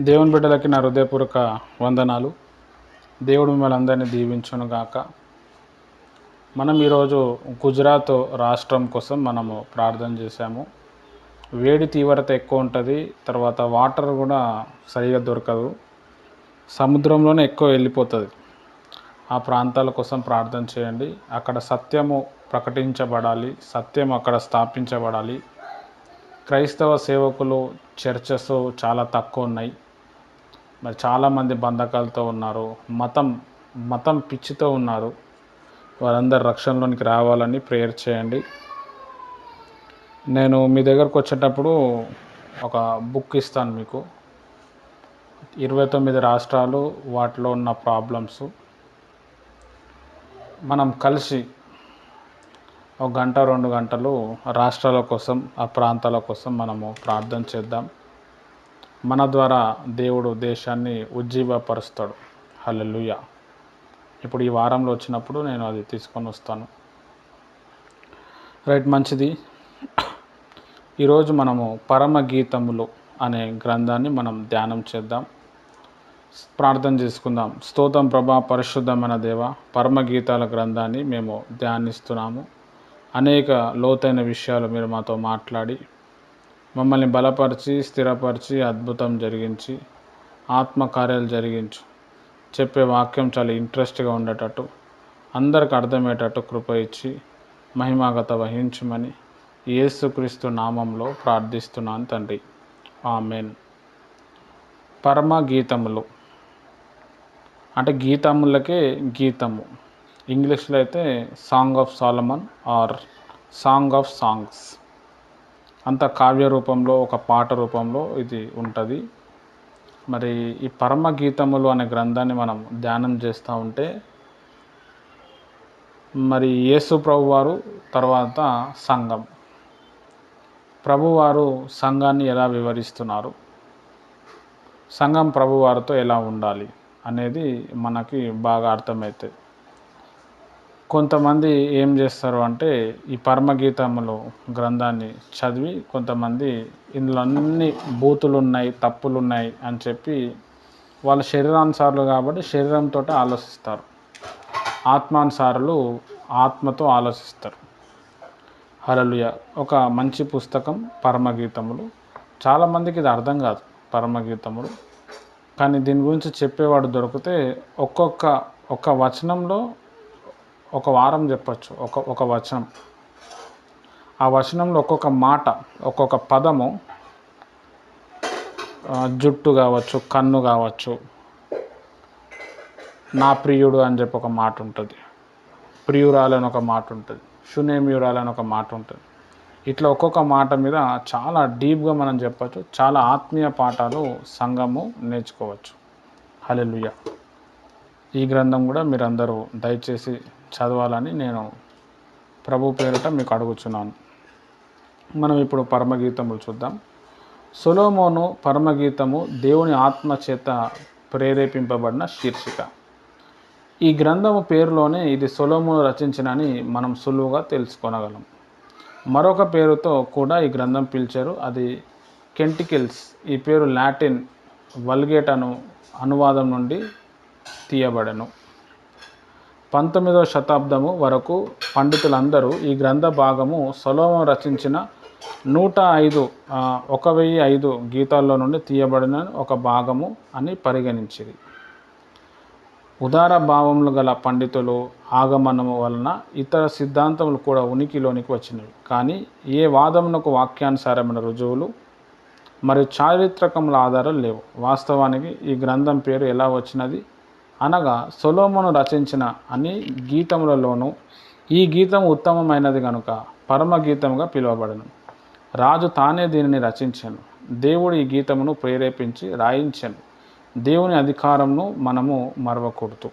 దేవుని బిడ్డలకి నా హృదయపూర్వక వందనాలు. దేవుడు మిమ్మల్ని అందరినీ దీవించును గాక. మనం ఈరోజు గుజరాత్ రాష్ట్రం కోసం మనము ప్రార్థన చేశాము. వేడి తీవ్రత ఎక్కువ ఉంటుంది తర్వాత వాటర్ కూడా సరిగా దొరకదు. సముద్రంలోనే ఎక్కువ వెళ్ళిపోతుంది. ఆ ప్రాంతాల కోసం ప్రార్థన చేయండి. అక్కడ సత్యము ప్రకటించబడాలి సత్యం అక్కడ స్థాపించబడాలి. క్రైస్తవ సేవకులు చర్చెస్ చాలా తక్కువ ఉన్నాయి. మరి చాలామంది బంధకాలతో ఉన్నారు మతం మతం పిచ్చితో ఉన్నారు. వారందరు రక్షణలోనికి రావాలని ప్రేయర్ చేయండి. నేను మీ దగ్గరకు వచ్చేటప్పుడు ఒక బుక్ ఇస్తాను మీకు. ఇరవై తొమ్మిది రాష్ట్రాలు వాటిలో ఉన్న ప్రాబ్లమ్స్. మనం కలిసి ఒక గంట రెండు గంటలు రాష్ట్రాల కోసం ఆ ప్రాంతాల కోసం మనము ప్రార్థన చేద్దాం. మన ద్వారా దేవుడు దేశాన్ని ఉజ్జీవపరుస్తాడు. హలలుయ ఇప్పుడు ఈ వారంలో వచ్చినప్పుడు నేను అది తీసుకొని వస్తాను. రైట్ మంచిది. ఈరోజు మనము పరమ గీతములు అనే గ్రంథాన్ని మనం ధ్యానం చేద్దాం. ప్రార్థన చేసుకుందాం. స్తోత్రం ప్రభా పరిశుద్ధమైన దేవ పరమ గీతాల గ్రంథాన్ని మేము ధ్యానిస్తున్నాము. అనేక లోతైన విషయాలు మీరు మాతో మాట్లాడి మమ్మల్ని బలపరిచి స్థిరపరిచి అద్భుతం జరిగించి ఆత్మకార్యాలు జరిగించు. చెప్పే వాక్యం చాలా ఇంట్రెస్ట్గా ఉండేటట్టు అందరికి అర్థమయ్యేటట్టు కృప ఇచ్చి మహిమాగత వహించమని యేసుక్రీస్తు నామంలో ప్రార్థిస్తున్నాను తండ్రి. ఆమెన్. పరమ గీతములు అంటే గీతములకే గీతము. ఇంగ్లీష్లో అయితే song of Solomon or song of songs. అంత కావ్య రూపంలో ఒక పాట రూపంలో ఇది ఉంటుంది. మరి ఈ పరమ గీతములు అనే గ్రంథాన్ని మనం ధ్యానం చేస్తూ ఉంటే మరి యేసు ప్రభు వారు తర్వాత సంఘం. ప్రభువారు సంఘాన్ని ఎలా వివరిస్తున్నారు? సంఘం ప్రభువారితో ఎలా ఉండాలి అనేది మనకి బాగా అర్థమవుతుంది కొంతమంది ఏం చేస్తారు అంటే ఈ పరమగీతములు గ్రంథాన్ని చదివి కొంతమంది ఇందులో అన్ని బూతులు ఉన్నాయి తప్పులు ఉన్నాయి అని చెప్పి వాళ్ళ శరీరానుసారులు కాబట్టి శరీరంతో ఆలోచిస్తారు. ఆత్మానుసారులు ఆత్మతో ఆలోచిస్తారు. హలలుయ ఒక మంచి పుస్తకం పరమగీతములు. చాలామందికి ఇది అర్థం కాదు పరమగీతములు. కానీ దీని గురించి చెప్పేవాడు దొరికితే ఒక్కొక్క ఒక వచనంలో ఒక వారం చెప్పచ్చు ఒక ఒక వచనం. ఆ వచనంలో ఒక్కొక్క మాట ఒక్కొక్క పదము జుట్టు కావచ్చు కన్ను కావచ్చు నా ప్రియుడు అని చెప్పి ఒక మాట ఉంటుంది. ప్రియురాలని ఒక మాట ఉంటుంది. శునేమియురాలని ఒక మాట ఉంటుంది. ఇట్లా ఒక్కొక్క మాట మీద చాలా డీప్గా మనం చెప్పచ్చు చాలా ఆత్మీయ పాఠాలు సంఘము నేర్చుకోవచ్చు. హలెలుయ ఈ గ్రంథం కూడా మీరందరూ దయచేసి చదవాలని నేను ప్రభు పేరిట మీకు అడుగుచున్నాను. మనం ఇప్పుడు పరమగీతములు చూద్దాం. సొలోమోను పరమగీతము దేవుని ఆత్మ చేత ప్రేరేపింపబడిన శీర్షిక. ఈ గ్రంథము పేరులోనే ఇది సొలోమోను రచించినని మనం సులువుగా తెలుసుకోనగలం. మరొక పేరుతో కూడా ఈ గ్రంథం పిలిచారు. అది కెంటికిల్స్. ఈ పేరు లాటిన్ వల్గేట్ అను అనువాదం నుండి తీయబడను. పంతొమ్మిదవ శతాబ్దము వరకు పండితులందరూ ఈ గ్రంథ భాగము సొలోమం రచించిన నూట ఐదు ఒక వెయ్యి ఐదు గీతాల్లో నుండి తీయబడిన ఒక భాగము అని పరిగణించింది ఉదార భావములు గల పండితులు ఆగమనము వలన ఇతర సిద్ధాంతములు కూడా ఉనికిలోనికి వచ్చినవి. కానీ ఏ వాదమునకు వాక్యానుసారమైన రుజువులు మరియు చారిత్రకముల ఆధారాలు లేవు. వాస్తవానికి ఈ గ్రంథం పేరు ఎలా వచ్చినది? అనగా సొలోమును రచించిన అన్ని గీతములలోనూ ఈ గీతం ఉత్తమమైనది కనుక పరమ గీతముగా పిలువబడను. రాజు తానే దీనిని రచించాను. దేవుడు ఈ గీతమును ప్రేరేపించి రాయించాను. దేవుని అధికారంను మనము మరవకూడదు.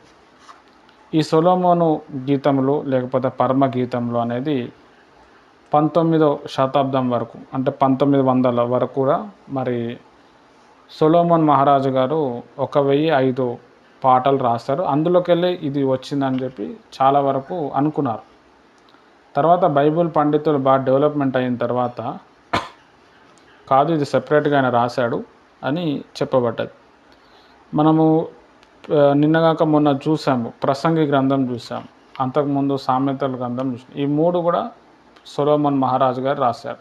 ఈ సొలోమోను గీతములు లేకపోతే పరమ గీతములు అనేది పంతొమ్మిదో శతాబ్దం వరకు అంటే పంతొమ్మిది వందల వరకు కూడా మరి సొలోమోన్ మహారాజు గారు ఒక వెయ్యి ఐదు పాటలు రాస్తారు. అందులోకి వెళ్ళి ఇది వచ్చిందని చెప్పి చాలా వరకు అనుకున్నారు. తర్వాత బైబిల్ పండితులు బాగా డెవలప్మెంట్ అయిన తర్వాత కాదు ఇది సెపరేట్గా ఆయన రాశాడు అని చెప్పబడ్డది. మనము నిన్నగాక మొన్న చూసాము ప్రసంగి గ్రంథం చూసాము అంతకుముందు సామెతల గ్రంథం చూసాం ఈ మూడు కూడా సొలోమన్ మహారాజు గారు రాశారు.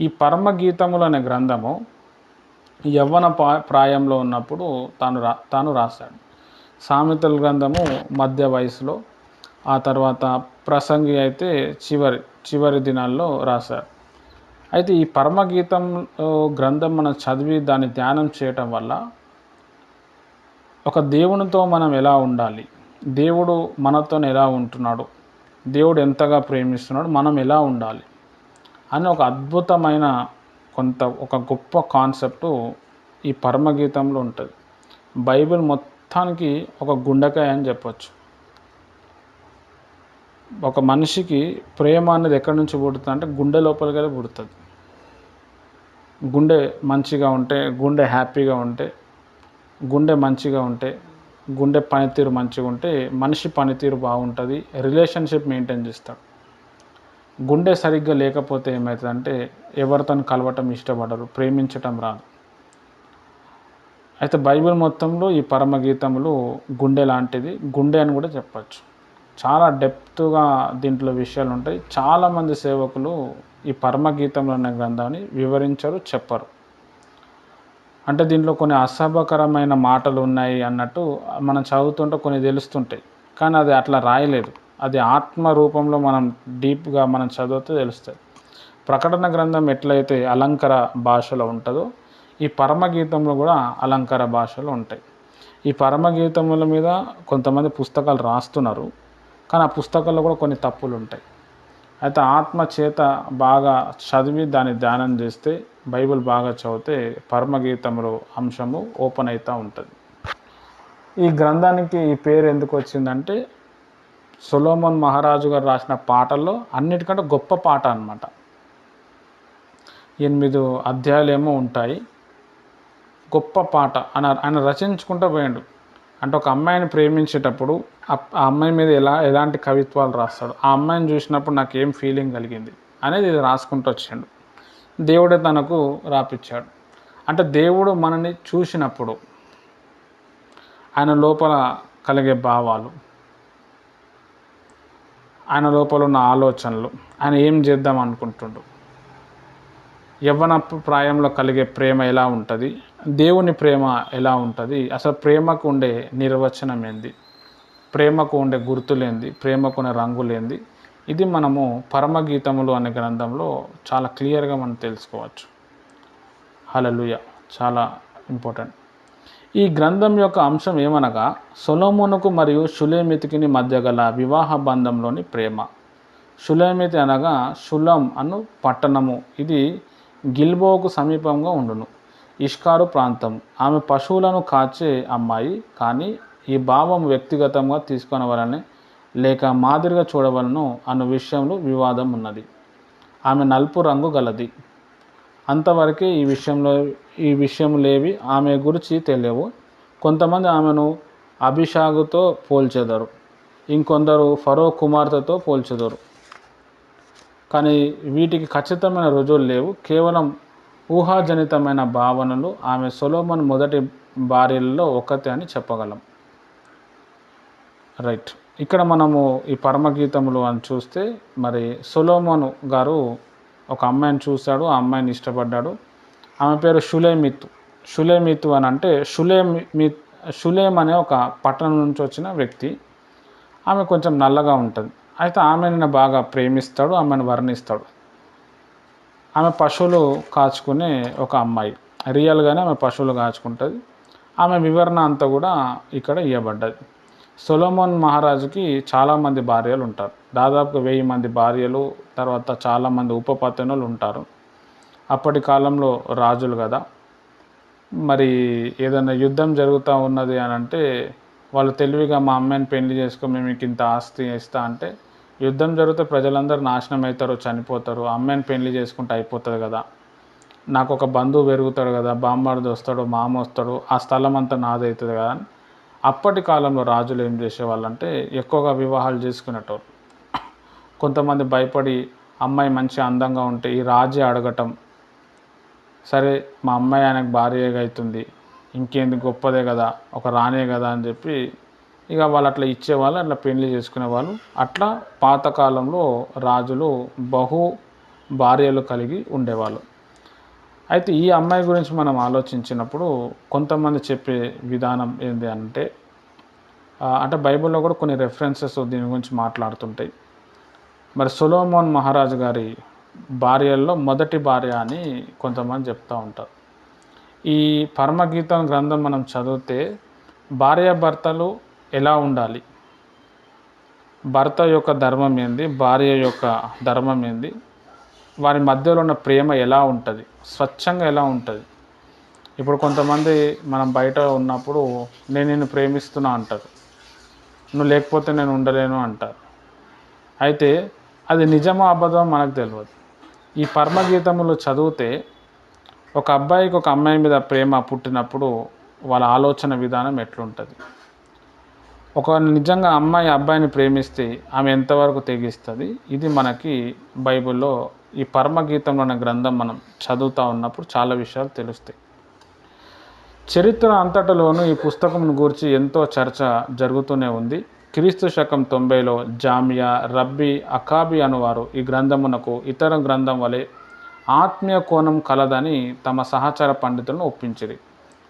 ఈ పరమ గీతములు అనే గ్రంథము యవ్వన పా- ప్రాయంలో ఉన్నప్పుడు తాను రా తాను రాశాడు. సామెతల గ్రంథము మధ్య వయసులో ఆ తర్వాత ప్రసంగి అయితే చివరి చివరి దినాల్లో రాశారు. అయితే ఈ పరమగీతం గ్రంథం మనం చదివి దాన్ని ధ్యానం చేయటం వల్ల ఒక దేవునితో మనం ఎలా ఉండాలి? దేవుడు మనతో ఎలా ఉంటున్నాడు? దేవుడు ఎంతగా ప్రేమిస్తున్నాడు? మనం ఎలా ఉండాలి? అని ఒక అద్భుతమైన కొంత ఒక గొప్ప కాన్సెప్టు ఈ పరమగీతంలో ఉంటుంది. బైబిల్ మొత్తం మొత్తానికి ఒక గుండెకాయ అని చెప్పచ్చు. ఒక మనిషికి ప్రేమ అనేది ఎక్కడి నుంచి పుడుతుంది అంటే గుండె లోపలికి పుడుతుంది. గుండె మంచిగా ఉంటే గుండె హ్యాపీగా ఉంటే గుండె మంచిగా ఉంటే గుండె పనితీరు మంచిగా ఉంటే మనిషి పనితీరు బాగుంటుంది రిలేషన్షిప్ మెయింటైన్ చేస్తాడు. గుండె సరిగ్గా లేకపోతే ఏమవుతుందంటే ఎవరితో కలవటం ఇష్టపడరు ప్రేమించటం రాదు. అయితే బైబిల్ మొత్తంలో ఈ పరమగీతములు గుండె లాంటిది. గుండె అని కూడా చెప్పచ్చు. చాలా డెప్త్గా దీంట్లో విషయాలు ఉంటాయి. చాలామంది సేవకులు ఈ పరమగీతంలో అనే గ్రంథాన్ని వివరించరు చెప్పరు. అంటే దీంట్లో కొన్ని అసభకరమైన మాటలు ఉన్నాయి అన్నట్టు మనం చదువుతుంటే కొన్ని తెలుస్తుంటాయి. కానీ అది అట్లా రాయలేదు. అది ఆత్మ రూపంలో మనం డీప్గా మనం చదివితే తెలుస్తుంది ప్రకటన గ్రంథం ఎట్లయితే అలంకార భాషలో ఉంటుందో ఈ పరమగీతంలో కూడా అలంకార భాషలు ఉంటాయి. ఈ పరమగీతముల మీద కొంతమంది పుస్తకాలు రాస్తున్నారు. కానీ ఆ పుస్తకాల్లో కూడా కొన్ని తప్పులు ఉంటాయి. అయితే ఆత్మ చేత బాగా చదివి దాన్ని ధ్యానం చేస్తే బైబిల్ బాగా చదివితే పరమగీతములు అంశము ఓపెన్ అవుతూ ఉంటుంది. ఈ గ్రంథానికి ఈ పేరు ఎందుకు వచ్చిందంటే సొలోమన్ మహారాజు గారు రాసిన పాటల్లో అన్నిటికంటే గొప్ప పాట అనమాట ఎనిమిది అధ్యాయాలు ఏమో ఉంటాయి. గొప్ప పాట అని ఆయన రచించుకుంటూ పోయాడు. అంటే ఒక అమ్మాయిని ప్రేమించేటప్పుడు ఆ ఆ అమ్మాయి మీద ఎలా ఎలాంటి కవిత్వాలు రాస్తాడు ఆ అమ్మాయిని చూసినప్పుడు నాకు ఏం ఫీలింగ్ కలిగింది అనేది ఇది రాసుకుంటూ వచ్చాడు. దేవుడే తనకు రాపిచ్చాడు. అంటే దేవుడు మనని చూసినప్పుడు ఆయన లోపల కలిగే భావాలు ఆయన లోపల ఉన్న ఆలోచనలు ఆయన ఏం చేద్దాం అనుకుంటుండు యవ్వన ప్రాయంలో కలిగే ప్రేమ ఎలా ఉంటుంది దేవుని ప్రేమ ఎలా ఉంటుంది? అసలు ప్రేమకు ఉండే నిర్వచనం ఏంది? ప్రేమకు ఉండే గుర్తులేంది? ప్రేమకు ఉండే రంగులేంది? ఇది మనము పరమగీతములు అనే గ్రంథంలో చాలా క్లియర్గా మనం తెలుసుకోవచ్చు. హలలుయ చాలా ఇంపార్టెంట్. ఈ గ్రంథం యొక్క అంశం ఏమనగా సొలోమునకు మరియు షులేమితికిని మధ్య గల వివాహ బంధంలోని ప్రేమ. షులేమితి అనగా షులం అను పట్టణము. ఇది గిల్బోకు సమీపంగా ఉండును. ఇష్కారు ప్రాంతం. ఆమె పశువులను కాచే అమ్మాయి కానీ ఈ భావం వ్యక్తిగతంగా తీసుకొనవలనే లేక మాదిరిగా చూడవలను అన్న విషయంలో వివాదం ఉన్నది. ఆమె నలుపు రంగు గలది. అంతవరకే ఈ విషయంలో ఈ విషయం లేవి ఆమె గురించి తెలియవు. కొంతమంది ఆమెను అభిషాగుతో పోల్చెదరు. ఇంకొందరు ఫరో కుమార్తెతో పోల్చెదరు. కానీ వీటికి ఖచ్చితమైన రుజువులు లేవు. కేవలం ఊహాజనితమైన భావనలు ఆమె సొలోమన్ మొదటి భార్యలలో ఒకతే అని చెప్పగలం. రైట్. ఇక్కడ మనము ఈ పరమగీతములు అని చూస్తే మరి సొలోమోను గారు ఒక అమ్మాయిని చూశాడు ఆ అమ్మాయిని ఇష్టపడ్డాడు. ఆమె పేరు షులేమిత్. షులేమితు అని అంటే షులేమి షులేం అనే ఒక పట్టణం నుంచి వచ్చిన వ్యక్తి. ఆమె కొంచెం నల్లగా ఉంటుంది. అయితే ఆమెను బాగా ప్రేమిస్తాడు ఆమెను వర్ణిస్తాడు. ఆమె పశువులు కాచుకునే ఒక అమ్మాయి. రియల్గానే ఆమె పశువులు కాచుకుంటుంది. ఆమె వివరణ అంతా కూడా ఇక్కడ ఇవ్వబడ్డది సొలోమోన్ మహారాజుకి చాలామంది భార్యలు ఉంటారు. దాదాపుగా వెయ్యి మంది భార్యలు తర్వాత చాలామంది ఉపపత్నులు ఉంటారు. అప్పటి కాలంలో రాజులు కదా. మరి ఏదైనా యుద్ధం జరుగుతూ ఉన్నది అని అంటే వాళ్ళు తెలివిగా మా అమ్మాయిని పెళ్ళి చేసుకో మేము మీకు ఇంత ఆస్తి ఇస్తా అంటే యుద్ధం జరిగితే ప్రజలందరూ నాశనం అవుతారు చనిపోతారు. అమ్మాయిని పెళ్ళి చేసుకుంటే అయిపోతుంది కదా. నాకు ఒక బంధువు పెరుగుతాడు కదా బామ్మడిది వస్తాడు మామ వస్తాడు ఆ స్థలం అంతా నాదవుతుంది కదా అని. అప్పటి కాలంలో రాజులు ఏం చేసేవాళ్ళంటే ఎక్కువగా వివాహాలు చేసుకునేటోరు కొంతమంది భయపడి అమ్మాయి మంచి అందంగా ఉంటే ఈ రాజే అడగటం. సరే మా అమ్మాయి ఆయనకు భార్యగా అవుతుంది ఇంకేంది గొప్పదే కదా ఒక రానే కదా అని చెప్పి ఇక వాళ్ళు అట్లా ఇచ్చేవాళ్ళు అట్లా పెళ్ళి చేసుకునే వాళ్ళు అట్లా పాతకాలంలో రాజులు బహు భార్యలు కలిగి ఉండేవాళ్ళు. అయితే ఈ అమ్మాయి గురించి మనం ఆలోచించినప్పుడు కొంతమంది చెప్పే విధానం ఏంటి అంటే అంటే బైబిల్లో కూడా కొన్ని రెఫరెన్సెస్ దీని గురించి మాట్లాడుతుంటాయి. మరి సొలోమోన్ మహారాజు గారి భార్యల్లో మొదటి భార్య అని కొంతమంది చెప్తూ ఉంటారు. ఈ పరమగీతం గ్రంథం మనం చదివితే భార్యాభర్తలు ఎలా ఉండాలి? భర్త యొక్క ధర్మం ఏంది? భార్య యొక్క ధర్మం ఏంది? వారి మధ్యలో ఉన్న ప్రేమ ఎలా ఉంటుంది? స్వచ్ఛంగా ఎలా ఉంటుంది? ఇప్పుడు కొంతమంది మనం బయట ఉన్నప్పుడు నేను నిన్ను ప్రేమిస్తున్నా అంటారు. నువ్వు లేకపోతే నేను ఉండలేను అంటారు. అయితే అది నిజమో అబద్ధమో మనకు తెలియదు ఈ పరమగీతములు చదివితే ఒక అబ్బాయికి ఒక అమ్మాయి మీద ప్రేమ పుట్టినప్పుడు వాళ్ళ ఆలోచన విధానం ఎట్లుంటుంది? ఒక నిజంగా అమ్మాయి అబ్బాయిని ప్రేమిస్తే ఆమె ఎంతవరకు తెగిస్తుంది? ఇది మనకి బైబిల్లో ఈ పరమగీతంలో అనే గ్రంథం మనం చదువుతూ ఉన్నప్పుడు చాలా విషయాలు తెలుస్తాయి. చరిత్ర అంతటలోనూ ఈ పుస్తకం గురించి ఎంతో చర్చ జరుగుతూనే ఉంది. క్రీస్తు శకం తొంభైలో జామియా రబ్బీ అకాబి అనువారు ఈ గ్రంథమునకు ఇతర గ్రంథం వలె ఆత్మీయ కోణం కలదని తమ సహచర పండితులను ఒప్పించిరి.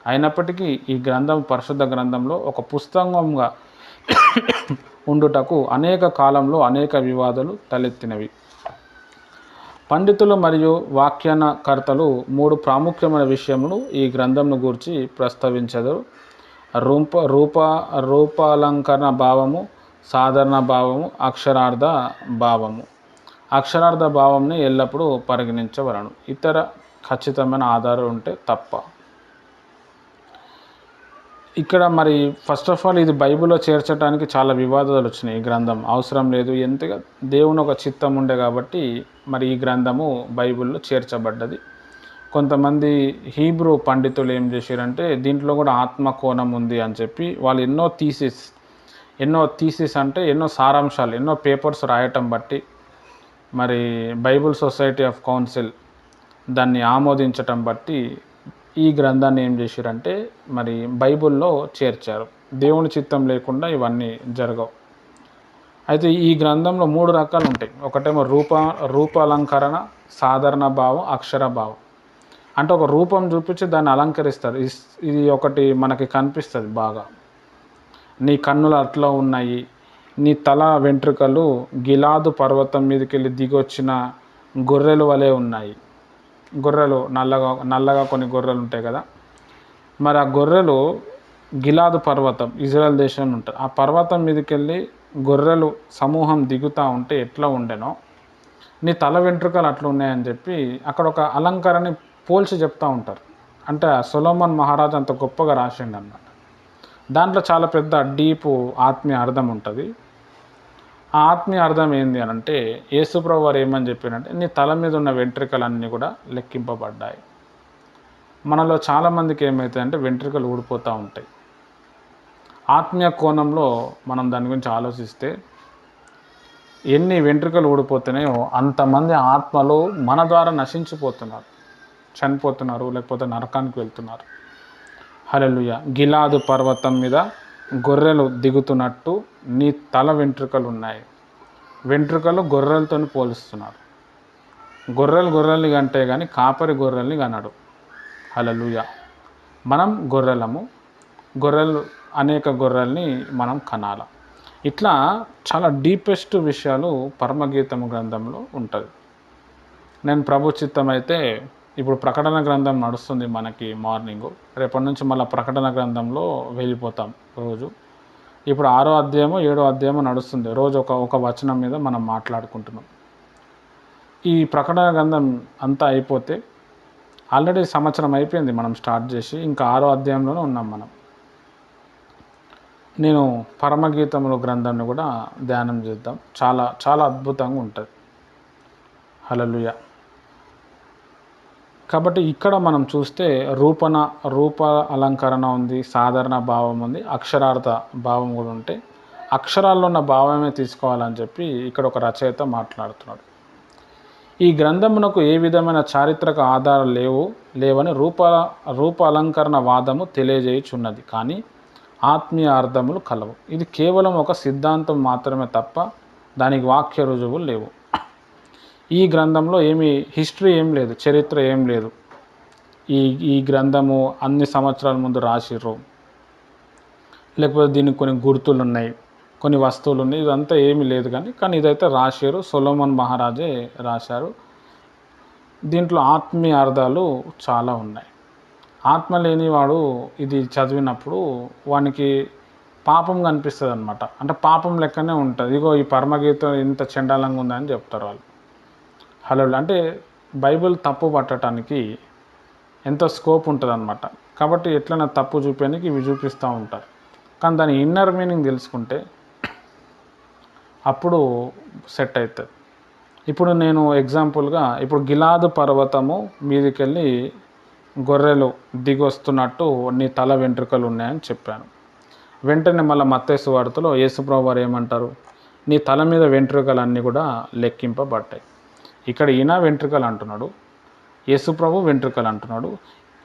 అయినప్పటికీ ఈ గ్రంథం పరిశుద్ధ గ్రంథంలో ఒక పుస్తకంగా ఉండుటకు అనేక కాలంలో అనేక వివాదాలు తలెత్తినవి. పండితులు మరియు వ్యాఖ్యానకర్తలు మూడు ప్రాముఖ్యమైన విషయములు ఈ గ్రంథంను గూర్చి ప్రస్తావించదు రూప రూప రూపాలంకరణ భావము సాధారణ భావము అక్షరార్థ భావము. అక్షరార్థ భావంని ఎల్లప్పుడూ పరిగణించవలను. ఇతర ఖచ్చితమైన ఆధారం ఉంటే తప్ప. ఇక్కడ మరి ఫస్ట్ ఆఫ్ ఆల్ ఇది బైబిల్లో చేర్చడానికి చాలా వివాదాలు వచ్చినాయి. ఈ గ్రంథం అవసరం లేదు. ఎంతగా దేవుని ఒక చిత్తం ఉండే కాబట్టి మరి ఈ గ్రంథము బైబిల్లో చేర్చబడ్డది. కొంతమంది హీబ్రూ పండితులు ఏం చేశారంటే దీంట్లో కూడా ఆత్మ కోణం ఉంది అని చెప్పి వాళ్ళు ఎన్నో థీసిస్ ఎన్నో థీసిస్ అంటే ఎన్నో సారాంశాలు ఎన్నో పేపర్స్ రాయటం బట్టి మరి బైబిల్ సొసైటీ ఆఫ్ కౌన్సిల్ దాన్ని ఆమోదించటం బట్టి ఈ గ్రంథాన్ని ఏం చేశారంటే మరి బైబిల్లో చేర్చారు. దేవుని చిత్తం లేకుండా ఇవన్నీ జరగవు. అయితే ఈ గ్రంథంలో మూడు రకాలు ఉంటాయి. ఒకటేమో రూప రూపాలంకరణ సాధారణ భావం అక్షర భావం. అంటే ఒక రూపం చూపించి దాన్ని అలంకరిస్తారు. ఇది ఒకటి మనకి కనిపిస్తుంది బాగా. నీ కన్నులు అట్లా ఉన్నాయి నీ తల వెంట్రుకలు గిలాదు పర్వతం మీదకి వెళ్ళి దిగొచ్చిన గొర్రెలు వలె ఉన్నాయి. గొర్రెలు నల్లగా నల్లగా కొన్ని గొర్రెలు ఉంటాయి కదా. మరి ఆ గొర్రెలు గిలాదు పర్వతం ఇజ్రాయల్ దేశంలో ఉంటుంది ఆ పర్వతం మీదకి వెళ్ళి గొర్రెలు సమూహం దిగుతూ ఉంటే ఎట్లా ఉండెనో నీ తల వెంట్రుకలు అట్లా ఉన్నాయని చెప్పి అక్కడ ఒక అలంకారాన్ని పోల్చి చెప్తూ ఉంటారు. అంటే ఆ సొలోమన్ మహారాజ్ అంత గొప్పగా రాసిండు అన్నమాట దాంట్లో చాలా పెద్ద డీపు ఆత్మీయ అర్థం ఉంటుంది. ఆత్మీయ అర్థం ఏంది అని అంటే యేసుప్రభు వారు ఏమని చెప్పారంటే నీ తల మీద ఉన్న వెంట్రుకలన్నీ కూడా లెక్కింపబడ్డాయి. మనలో చాలామందికి ఏమవుతాయంటే వెంట్రుకలు ఊడిపోతూ ఉంటాయి. ఆత్మీయ కోణంలో మనం దాని గురించి ఆలోచిస్తే ఎన్ని వెంట్రుకలు ఊడిపోతున్నాయో అంతమంది ఆత్మలు మన ద్వారా నశించిపోతున్నారు. చనిపోతున్నారు లేకపోతే నరకానికి వెళ్తున్నారు. హలలుయ గిలాదు పర్వతం మీద గొర్రెలు దిగుతున్నట్టు నీ తల వెంట్రుకలు ఉన్నాయి వెంట్రుకలు గొర్రెలతో పోలుస్తున్నారు. గొర్రెలు గొర్రెల్ని కంటే కానీ కాపరి గొర్రెల్ని కనడు. హలలుయ మనం గొర్రెలము. గొర్రెలు అనేక గొర్రెల్ని మనం కనాల. ఇట్లా చాలా డీపెస్ట్ విషయాలు పరమగీతము గ్రంథంలో ఉంటుంది. నేను ప్రభు చిత్తం అయితే ఇప్పుడు ప్రకటన గ్రంథం నడుస్తుంది మనకి మార్నింగ్. రేపటి నుంచి మళ్ళీ ప్రకటన గ్రంథంలో వెళ్ళిపోతాం రోజు. ఇప్పుడు ఆరో అధ్యాయము ఏడో అధ్యాయము నడుస్తుంది. రోజు ఒక ఒక వచనం మీద మనం మాట్లాడుకుంటున్నాం. ఈ ప్రకటన గ్రంథం అంతా అయిపోతే ఆల్రెడీ సంవత్సరం అయిపోయింది మనం స్టార్ట్ చేసి ఇంకా ఆరో అధ్యాయంలోనే ఉన్నాం మనం. నేను పరమగీతముల గ్రంథాన్ని కూడా ధ్యానం చేద్దాం. చాలా చాలా అద్భుతంగా ఉంటుంది. హలలుయా కాబట్టి ఇక్కడ మనం చూస్తే రూపణ రూప అలంకరణ ఉంది సాధారణ భావం ఉంది అక్షరార్థ భావం కూడా ఉంటే అక్షరాల్లో ఉన్న భావమే తీసుకోవాలని చెప్పి ఇక్కడ ఒక రచయిత మాట్లాడుతున్నాడు. ఈ గ్రంథమునకు ఏ విధమైన చారిత్రక ఆధారాలు లేవు లేవని రూప రూప అలంకరణ వాదము తెలియజేయుచున్నది కానీ ఆత్మీయ అర్థములు కలవు. ఇది కేవలం ఒక సిద్ధాంతం మాత్రమే తప్ప దానికి వాక్య రుజువులు లేవు. ఈ గ్రంథంలో ఏమి హిస్టరీ ఏం లేదు చరిత్ర ఏం లేదు. ఈ ఈ గ్రంథము అన్ని సంవత్సరాల ముందు రాసిర్రు. లేకపోతే దీనికి కొన్ని గుర్తులు ఉన్నాయి కొన్ని వస్తువులు ఉన్నాయి ఇదంతా ఏమీ లేదు కానీ కానీ ఇదైతే రాశారు సొలోమన్ మహారాజే రాశారు. దీంట్లో ఆత్మీయ అర్థాలు చాలా ఉన్నాయి. ఆత్మ లేనివాడు ఇది చదివినప్పుడు వానికి పాపం కనిపిస్తుంది అనమాట అంటే పాపం లెక్కనే ఉంటుంది. ఇగో ఈ పరమగీతం ఇంత చండాలంగా ఉందని చెప్తారు వాళ్ళు. హలో అంటే బైబిల్ తప్పు పట్టడానికి ఎంతో స్కోప్ ఉంటుందన్నమాట. కాబట్టి ఎట్లైనా తప్పు చూపేందుకు ఇవి చూపిస్తూ ఉంటారు. కానీ దాని ఇన్నర్ మీనింగ్ తెలుసుకుంటే అప్పుడు సెట్ అవుతుంది. ఇప్పుడు నేను ఎగ్జాంపుల్గా ఇప్పుడు గిలాదు పర్వతము మీదికెళ్ళి గొర్రెలు దిగొస్తున్నట్టు నీ తల వెంట్రుకలు ఉన్నాయని చెప్పాను. వెంటనే మళ్ళీ మత్తేసు వార్తలో యేసుప్రభు వారు ఏమంటారు? నీ తల మీద వెంట్రుకలన్నీ కూడా లెక్కింపబడ్డాయి. ఇక్కడ ఈయన వెంట్రుకలు అంటున్నాడు యేసుప్రభు వెంట్రుకలు అంటున్నాడు.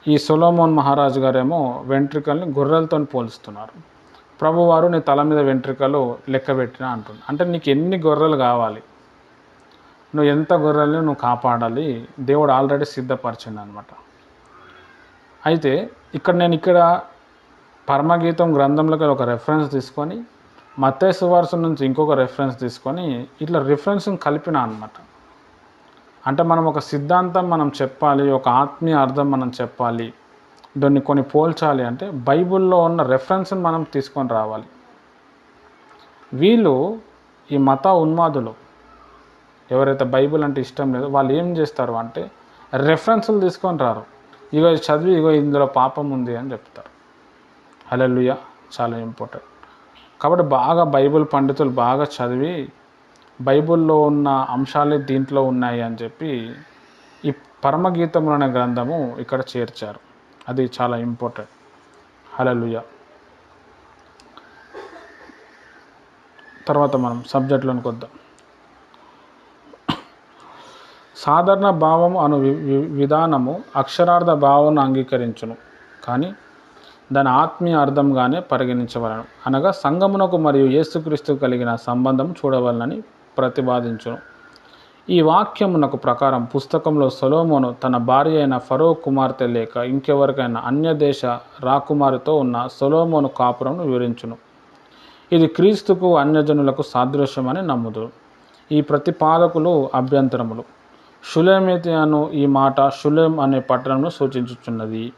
ఈ సొలోమోన్ మహారాజు గారేమో వెంట్రుకల్ని గొర్రెలతో పోలుస్తున్నారు. ప్రభువారు నీ తల మీద వెంట్రుకలు లెక్కబెట్టిన అంటున్నాడు అంటే నీకు ఎన్ని గొర్రెలు కావాలి? నువ్వు ఎంత గొర్రెల్ని నువ్వు కాపాడాలి? దేవుడు ఆల్రెడీ సిద్ధపరిచిండు అనమాట అయితే ఇక్కడ నేను ఇక్కడ పరమగీతం గ్రంథంలోకి ఒక రెఫరెన్స్ తీసుకొని మత్తే సువార్సు నుంచి ఇంకొక రెఫరెన్స్ తీసుకొని ఇట్లా రిఫరెన్స్ కలిపిన అనమాట అంటే మనం ఒక సిద్ధాంతం మనం చెప్పాలి ఒక ఆత్మీయ అర్థం మనం చెప్పాలి దాన్ని కొన్ని పోల్చాలి అంటే బైబిల్లో ఉన్న రెఫరెన్స్ని మనం తీసుకొని రావాలి. వీళ్ళు ఈ మత ఉన్మాదులు ఎవరైతే బైబిల్ అంటే ఇష్టం లేదో వాళ్ళు ఏం చేస్తారు అంటే రెఫరెన్సులు తీసుకొని రారు. ఇగో చదివి ఇగో ఇందులో పాపం ఉంది అని చెప్తారు. హలెలుయ చాలా ఇంపార్టెంట్ కాబట్టి బాగా బైబిల్ పండితులు బాగా చదివి బైబిల్లో ఉన్న అంశాలే దీంట్లో ఉన్నాయి అని చెప్పి ఈ పరమగీతంలో అనే గ్రంథము ఇక్కడ చేర్చారు. అది చాలా ఇంపార్టెంట్. హలలుయ తర్వాత మనం సబ్జెక్ట్లోనికి వద్దాం. సాధారణ భావము అను వి- విధానము అక్షరార్థ భావన అంగీకరించును. కానీ దాని ఆత్మీయ అర్థంగానే పరిగణించవలను. అనగా సంగమునకు మరియు యేసుక్రీస్తు కలిగిన సంబంధం చూడవలనని ప్రతిపాదించును. ఈ వాక్యమునకు ప్రకారం పుస్తకంలో సొలోమోను తన భార్య అయిన ఫరో కుమార్తె లేక ఇంకెవరికైనా అన్య దేశ రాకుమారితో ఉన్న సొలోమోను కాపురంను వివరించును. ఇది క్రీస్తుకు అన్యజనులకు సాదృశ్యమని నమ్ముదు ఈ ప్రతిపాదకులు అభ్యంతరములు. షులేమితి అను ఈ మాట షులేం అనే పట్టణంను సూచించుచున్నది.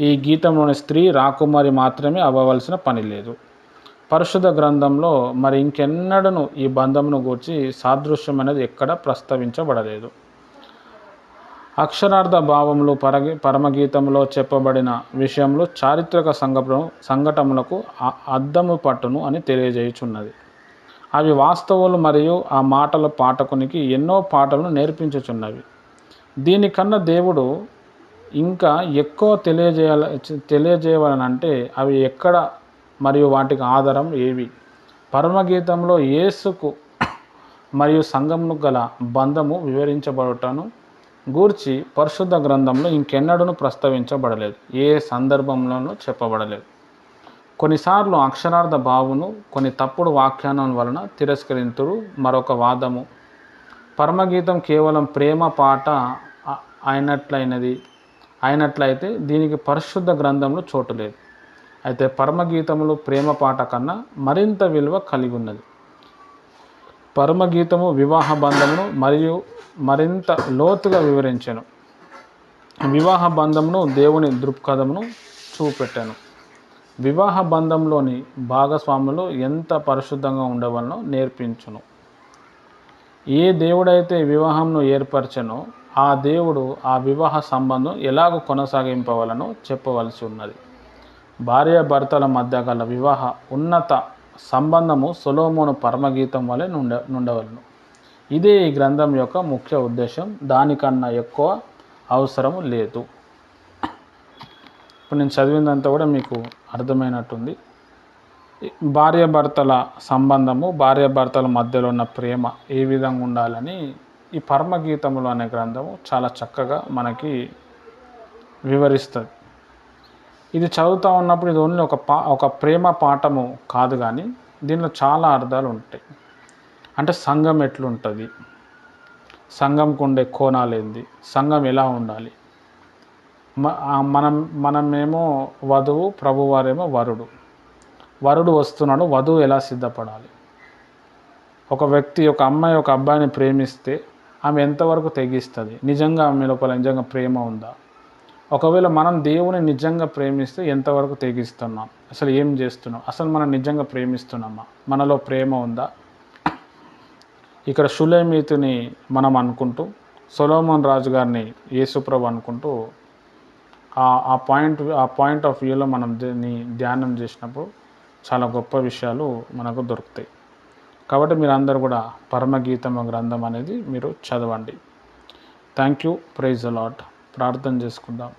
ఈ గీతంలోని స్త్రీ రాకుమారి మాత్రమే అవ్వవలసిన పని లేదు. పరిశుద్ధ గ్రంథంలో మరి ఇంకెన్నడను ఈ బంధమును గూర్చి సాదృశ్యం అనేది ఎక్కడ ప్రస్తావించబడలేదు. అక్షరార్థ భావములు పరగి పరమగీతంలో చెప్పబడిన విషయంలో చారిత్రక సంఘటన సంఘటనలకు అద్దము పట్టును అని తెలియజేయుచున్నది. అవి వాస్తవులు మరియు ఆ మాటల పాఠకునికి ఎన్నో పాటలను నేర్పించుచున్నవి. దీనికన్నా దేవుడు ఇంకా ఎక్కువ తెలియజేయాల తెలియజేయాలనంటే అవి ఎక్కడ మరియు వాటికి ఆధారం ఏవి? పరమగీతంలో యేసుకు మరియు సంఘమును గల బంధము వివరించబడటను గూర్చి పరిశుద్ధ గ్రంథంలో ఇంకెన్నడను ప్రస్తావించబడలేదు. ఏ సందర్భంలోనూ చెప్పబడలేదు. కొన్నిసార్లు అక్షరార్థ భావును కొన్ని తప్పుడు వ్యాఖ్యానం వలన తిరస్కరింతుడు మరొక వాదము పరమగీతం కేవలం ప్రేమ పాట అయినట్లయినది అయినట్లయితే దీనికి పరిశుద్ధ గ్రంథంలో చోటు లేదు. అయితే పరమగీతములు ప్రేమ పాట కన్నా మరింత విలువ కలిగి ఉన్నది పరమగీతము వివాహ బంధమును మరియు మరింత లోతుగా వివరించెను. వివాహ బంధమును దేవుని దృక్పథమును చూపెట్టాను. వివాహ బంధంలోని భాగస్వాములు ఎంత పరిశుద్ధంగా ఉండవలనో నేర్పించును. ఏ దేవుడైతే వివాహంను ఏర్పరచనో ఆ దేవుడు ఆ వివాహ సంబంధం ఎలాగ కొనసాగింపవలనో చెప్పవలసి ఉన్నది. భార్యాభర్తల మధ్య గల వివాహ ఉన్నత సంబంధము సొలోమోను పరమగీతం వలె నుండ నుండవలను. ఇదే ఈ గ్రంథం యొక్క ముఖ్య ఉద్దేశం. దానికన్నా ఎక్కువ అవసరం లేదు. ఇప్పుడు నేను చదివిందంతా కూడా మీకు అర్థమైనట్టుంది. భార్యాభర్తల సంబంధము భార్యాభర్తల మధ్యలో ఉన్న ప్రేమ ఏ విధంగా ఉండాలని ఈ పరమగీతములు అనే గ్రంథము చాలా చక్కగా మనకి వివరిస్తుంది. ఇది చదువుతూ ఉన్నప్పుడు ఇది ఓన్లీ ఒక పా ఒక ప్రేమ పాఠము కాదు కానీ దీనిలో చాలా అర్థాలు ఉంటాయి. అంటే సంఘం ఎట్లుంటుంది? సంఘంకు ఉండే కోణాలు ఏంది? సంఘం ఎలా ఉండాలి? మనం మనమేమో వధువు ప్రభువారేమో వరుడు. వరుడు వస్తున్నాడు వధువు ఎలా సిద్ధపడాలి? ఒక వ్యక్తి ఒక అమ్మాయి ఒక అబ్బాయిని ప్రేమిస్తే ఆమె ఎంతవరకు తెగిస్తుంది? నిజంగా ఆమె లోపల నిజంగా ప్రేమ ఉందా? ఒకవేళ మనం దేవుని నిజంగా ప్రేమిస్తే ఎంతవరకు తెగిస్తున్నాం? అసలు ఏం చేస్తున్నాం? అసలు మనం నిజంగా ప్రేమిస్తున్నామా? మనలో ప్రేమ ఉందా? ఇక్కడ షులేమీతుని మనం అనుకుంటూ సొలోమన్ రాజు గారిని యేసుప్రభు అనుకుంటూ ఆ ఆ పాయింట్ ఆ పాయింట్ ఆఫ్ వ్యూలో మనం దీన్ని ధ్యానం చేసినప్పుడు చాలా గొప్ప విషయాలు మనకు దొరుకుతాయి. కాబట్టి మీరు అందరూ కూడా పరమగీతమ గ్రంథం అనేది మీరు చదవండి. థ్యాంక్ యూ ప్రైజ్ అలాట్ ప్రార్థన చేసుకుందాం